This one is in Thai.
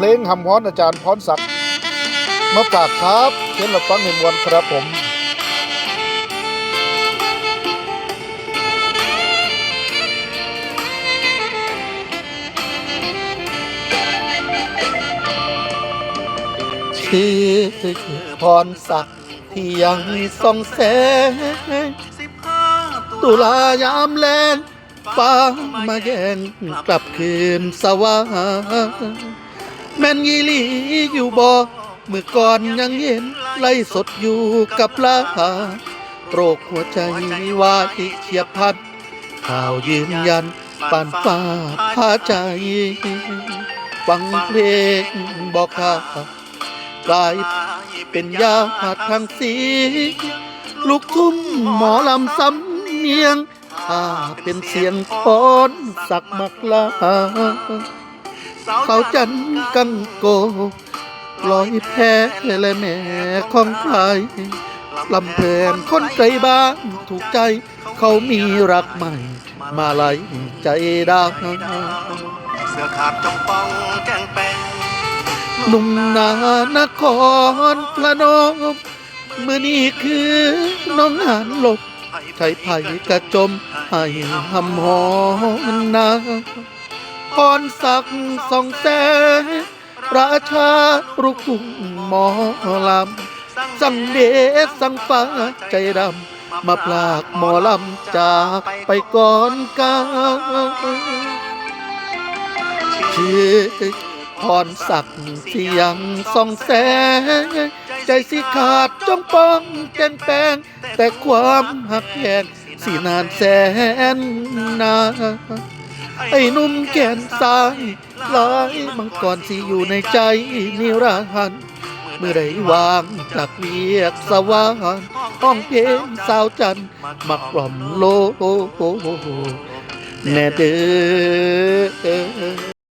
เพลงหำฮ้อนอาจารย์พรศักดิ์มาฝากครับเช่นละฟังเห็นวันครับผมชื่อพรศักดิ์ที่ยังส่องแสงตุลายามแลงฟ้ามาแย่งกลับคืนสว่าง แม่นยีหลีอยู่บ่เมื่อก่อนยังเห็นไล่สดอยู่กับลาโรคหัวใจวายเฉียบพันข่าวยืนยันปานฟ้าพาใจ ฟังเพลงบอกข่ากลายเป็นยาหัดทางสี ลูกทุ่งหมอลำสำเนียงถ้าเป็นเสียงคอนสักมักลา เขาจันกังโกลอยแพ้และแม่ของใครลำเพลินคนไกลบ้านถูกใจ เขามีรักใหม่ มาไหลใจดาวเสื้อขาดจงปองแกงแปงหนุ่มนานครพระนมเมื่อนี้คือน้องหันหลบไทยไผ่กระจมให้หำหอนนา พรศักดิ์สองแสงราชาลูกทุ่งหมอลำ สั่งเดชสั่งฟ้าใจดำ มาปลากหมอลำจากไปก่อนกาชื่อพรศักดิ์ที่ยังสองแสง ใจสิขาดจงป้องแกงแปงแต่ความหักแพงสีนานแสนนาน ไอ้หนุ่มแขนซ้ายลายมังกรที่อยู่ในใจนิรันดร์เมื่อได้วางจากเวียกสว่างห้องเพลงสาวจันทร์มากล่อมโลแน่เด้อ